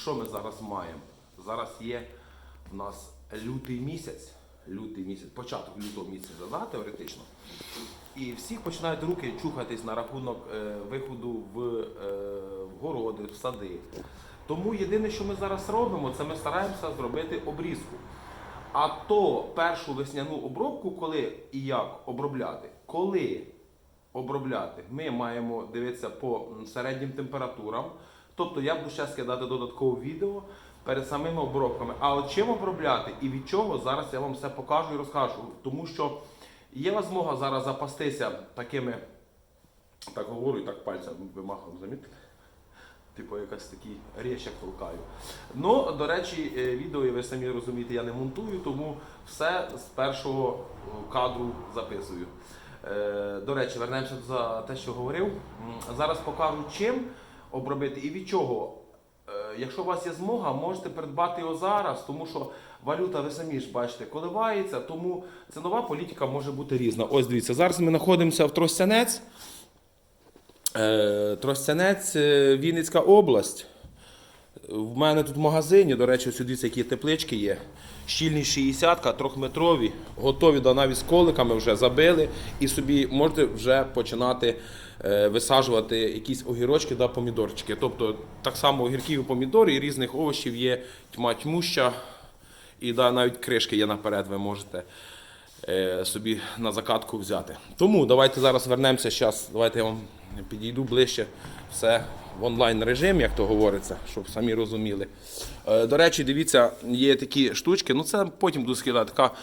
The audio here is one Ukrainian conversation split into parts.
Що ми зараз маємо? Зараз є в нас лютий місяць. Лютий місяць, початок лютого місяця, да, теоретично. І всіх починають руки чухатись на рахунок е, виходу в, е, в городи, в сади. Тому єдине, що ми зараз робимо, це ми стараємося зробити обрізку. А то першу весняну обробку, коли і як обробляти, коли обробляти, ми маємо дивитися по середнім температурам. Тобто я буду ще скидати додаткове відео перед самими обробками. А чим обробляти і від чого, зараз я вам все покажу і розкажу. Тому що є змога зараз запастися такими, так говорю і так пальцем вимахав, замітили? Типу якась такий речок толкаю. Ну, до речі, е, відео, ви самі розумієте, я не монтую, тому все з першого е, кадру записую. Е, До речі, вернемося за те, що говорив. Зараз покажу, чим обробити і від чого. Е, Якщо у вас є змога, можете придбати його зараз, тому що валюта, ви самі ж бачите, коливається, тому цінова політика може бути різна. Ось дивіться, зараз ми знаходимося в Тростянець. Е, Тростянець, е, Вінницька область. В мене тут в магазині, до речі, ось дивіться, які теплички є. Щільні 60 трьохметрові, готові да, навіть з коликами вже забили. І собі можете вже починати висаджувати якісь огірочки да, помідорчики. Тобто так само огірків і помідори і різних овочів є тьма тьмуща. І да, навіть кришки є наперед, ви можете е, собі на закатку взяти. Тому давайте зараз вернемося. Щас, давайте я вам підійду ближче. Все в онлайн режимі, як то говориться, щоб самі розуміли. Е, до речі, дивіться, є такі штучки. Ну це потім буду скидати. Така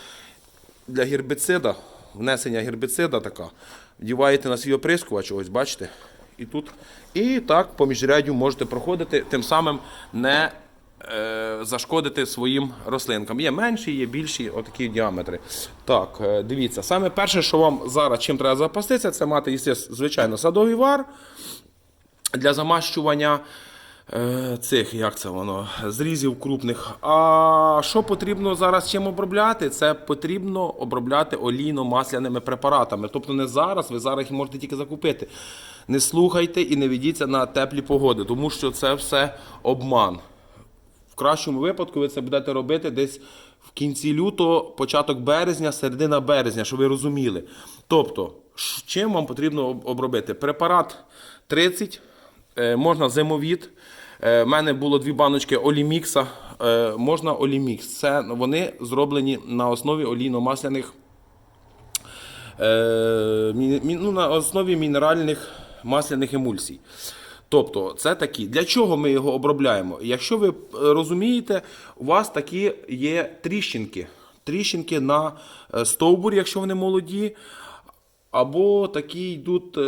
для гербіцида, внесення гербіцида така. Вдіваєте на свій оприскувач, ось бачите. І тут. І так по міжряддю можете проходити, тим самим не е, зашкодити своїм рослинкам. Є менші, є більші, отакі діаметри. Так, е, дивіться, саме перше, що вам зараз чим треба запастися, це мати, звичайно, садовий вар для замащування цих, як це воно, зрізів крупних. А що потрібно зараз чим обробляти? Це потрібно обробляти олійно-масляними препаратами. Тобто не зараз, ви зараз їх можете тільки закупити. Не слухайте і не ведіться на теплі погоди, тому що це все обман. В кращому випадку ви це будете робити десь в кінці лютого, початок березня, середина березня, щоб ви розуміли. Тобто, чим вам потрібно обробити? Препарат 30, е, можна зимовід. Е, В мене було дві баночки Олімікса. Е, Можна Олімікс. Це вони зроблені на основі олійно-масляних е, ну, на основі мінеральних масляних емульсій. Тобто, це такі. Для чого ми його обробляємо? Якщо ви е, розумієте, у вас такі є тріщинки. Тріщинки на е, стовбурі, якщо вони молоді. Або такі йдуть е,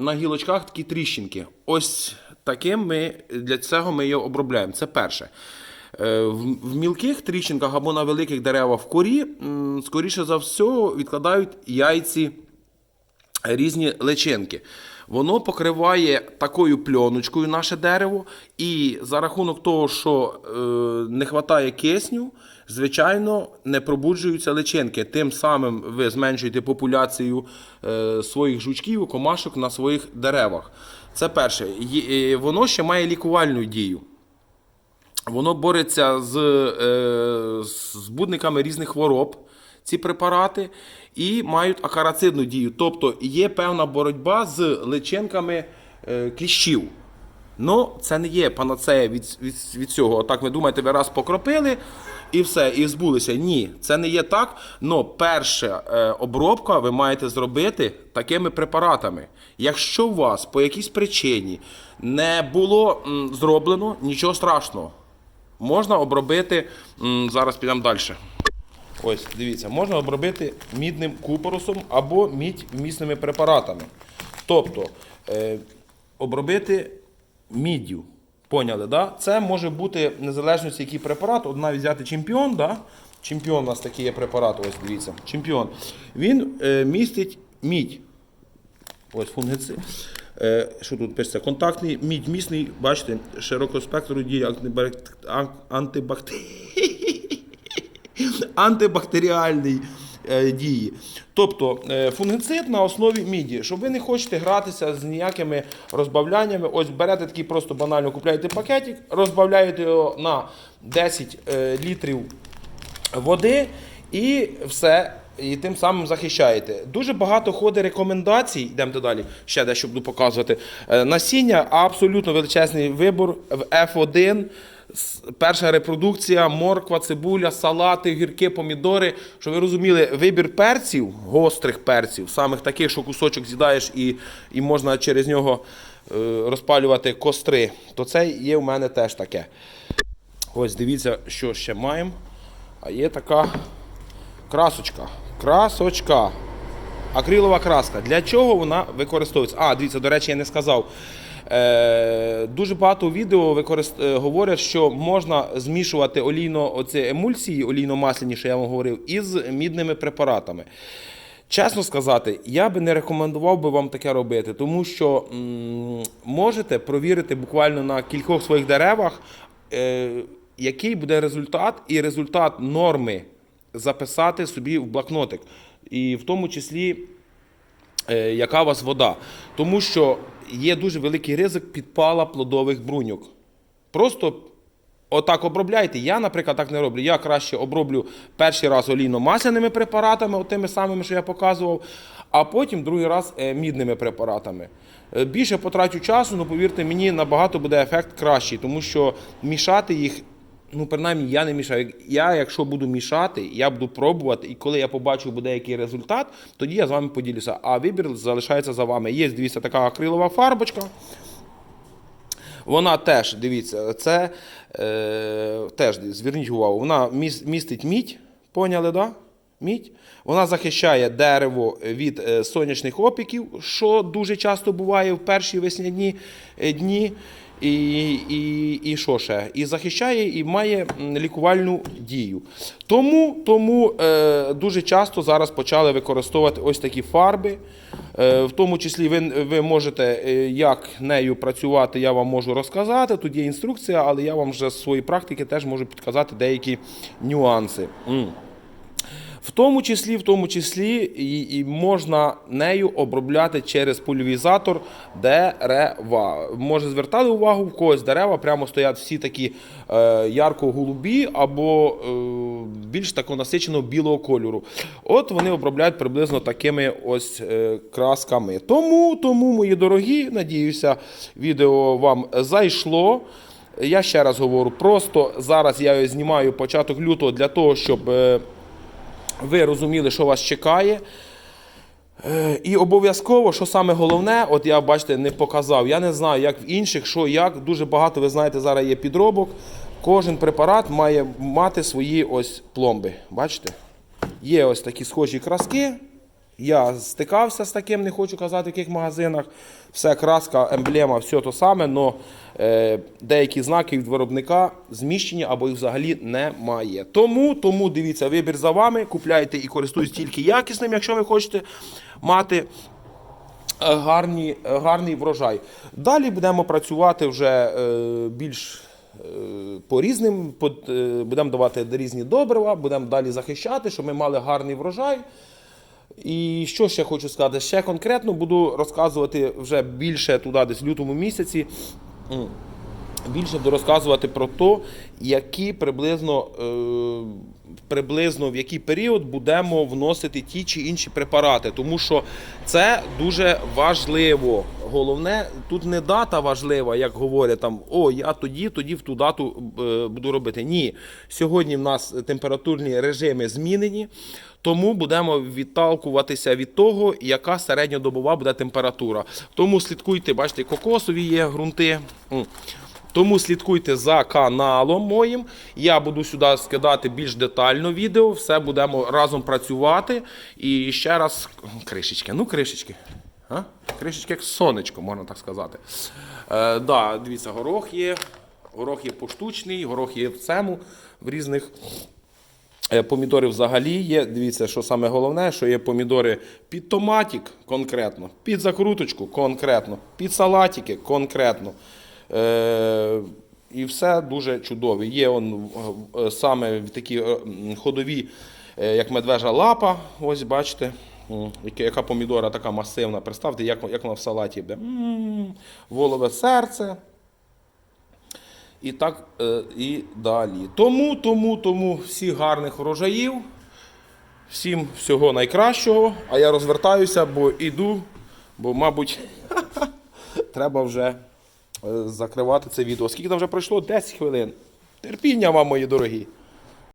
на гілочках такі тріщинки. Ось таким ми для цього ми його обробляємо. Це перше. Е, В, мілких тріщинках або на великих деревах в корі, скоріше за все, відкладають яйці різні личинки. Воно покриває такою пленочкою наше дерево, і за рахунок того, що е, не вистачає кисню, звичайно, не пробуджуються личинки. Тим самим ви зменшуєте популяцію е, своїх жучків, комашок на своїх деревах. Це перше. Є- е, Воно ще має лікувальну дію. Воно бореться з е, збудниками різних хвороб, ці препарати, і мають акарацидну дію. Тобто є певна боротьба з личинками е, кліщів. Ну, це не є панацея від, від, від цього. Отак ви думаєте, ви раз покропили і все, і збулися. Ні, це не є так. Но перша е, обробка ви маєте зробити такими препаратами. Якщо у вас по якійсь причині не було м, зроблено, нічого страшного. Можна обробити. м, Зараз підемо далі. Ось, дивіться, можна обробити мідним купоросом або мідь вмісними препаратами. Тобто е, обробити міддю. Поняли, да? Це може бути незалежно який препарат. От навіть взяти чемпіон, да? Чемпіон у нас такий є препарат, ось дивіться. Чемпіон. Він е, містить мідь. Ось фунгицид. Е, що тут пишеться? Контактний мідь місний, бачите, широкоспектру дії антибак- ан- антибактері... антибактеріальний. е, дії. Тобто е, фунгицид на основі міді. Щоб ви не хочете гратися з ніякими розбавляннями, ось берете такий просто банально купляєте пакетик, розбавляєте його на 10 е, літрів води і все. І тим самим захищаєте. Дуже багато ходить рекомендацій. Йдемо далі, ще дещо буду показувати. Насіння абсолютно величезний вибор в F1. Перша репродукція, морква, цибуля, салати, гірки, помідори. Щоб ви розуміли, вибір перців, гострих перців, самих таких, що кусочок з'їдаєш і, і можна через нього е, розпалювати костри, то це є в мене теж таке. Ось дивіться, що ще маємо. А є така красочка. Красочка. Акрилова краска. Для чого вона використовується? А, дивіться, до речі, я не сказав. Е, дуже багато відео використ... е, говорять, що можна змішувати олійно оці емульсії, олійно-масляні, що я вам говорив, із мідними препаратами. Чесно сказати, я би не рекомендував би вам таке робити, тому що м, можете провірити буквально на кількох своїх деревах, е, який буде результат, і результат норми записати собі в блокнотик. І в тому числі яка у вас вода. Тому що є дуже великий ризик підпала плодових бруньок. Просто отак обробляйте. Я, наприклад, так не роблю. Я краще оброблю перший раз олійно-масляними препаратами, тими самими, що я показував, а потім другий раз е, мідними препаратами. Е, Більше потрачу часу, але повірте мені, набагато буде ефект кращий, тому що мішати їх. Ну, принаймні, я не мішаю. Я, якщо буду мішати, я буду пробувати, і коли я побачу буде який результат, тоді я з вами поділюся. А вибір залишається за вами. Є, дивіться, така акрилова фарбочка. Вона теж, дивіться, це е, теж зверніть увагу, вона містить мідь, поняли, да? Мідь. Вона захищає дерево від е, сонячних опіків, що дуже часто буває в перші весняні е, дні. І, і, і що ще? І захищає і має лікувальну дію. Тому, тому е, дуже часто зараз почали використовувати ось такі фарби. Е, в тому числі ви, ви можете, е, як нею працювати, я вам можу розказати. Тут є інструкція, але я вам вже з своєї практики теж можу підказати деякі нюанси. В тому числі, в тому числі і, і можна нею обробляти через пульвізатор дерева. Може звертали увагу, в когось дерева прямо стоять всі такі е, ярко-голубі або е, більш такого насиченого білого кольору. От вони обробляють приблизно такими ось е, красками. Тому, тому, мої дорогі, надіюся, відео вам зайшло. Я ще раз говорю, просто зараз я знімаю початок лютого для того, щоб. Ви розуміли, що вас чекає. Е, І обов'язково, що саме головне, от я бачите, не показав. Я не знаю, як в інших, що як. Дуже багато, ви знаєте, зараз є підробок. Кожен препарат має мати свої ось пломби. Бачите? Є ось такі схожі краски. Я стикався з таким, не хочу казати, в яких магазинах. Все краска, емблема, все то саме, але деякі знаки від виробника зміщені або їх взагалі немає. Тому, тому дивіться, вибір за вами. Купляйте і користуйтесь тільки якісним, якщо ви хочете мати е, гарні, е, гарний врожай. Далі будемо працювати вже е, більш по різним, будемо давати різні добрива, будемо далі захищати, щоб ми мали гарний врожай. І що ще хочу сказати? Ще конкретно буду розказувати вже більше туди, десь в лютому місяці. Більше буду розказувати про те, які приблизно, е, приблизно в який період будемо вносити ті чи інші препарати. Тому що це дуже важливо. Головне, тут не дата важлива, як говорять там, о, я тоді, тоді в ту дату е, буду робити. Ні. Сьогодні в нас температурні режими змінені. Тому будемо відталкуватися від того, яка середньодобова буде температура. Тому слідкуйте, бачите, кокосові є ґрунти. Тому слідкуйте за каналом моїм. Я буду сюди скидати більш детально відео. Все будемо разом працювати. І ще раз кришечки. Ну, кришечки. А? Кришечки як сонечко, можна так сказати. Е, да, дивіться, горох є. Горох є поштучний, горох є в цему в різних. Е, Помідори взагалі є. Дивіться, що саме головне, що є помідори під томатик конкретно, під закруточку конкретно, під салатики конкретно. Е, і все дуже чудове. Є он, е, саме такі е, ходові е, як медвежа лапа. Ось бачите. Яка- помідора така масивна. Представте, як, як вона в салаті. М, Волове серце. І так е, і далі. Тому, тому, тому всіх гарних врожаїв. Всім всього найкращого. А я розвертаюся, бо іду, бо, мабуть, треба вже е, закривати це відео. Скільки там вже пройшло? 10 хвилин. Терпіння вам, мої дорогі.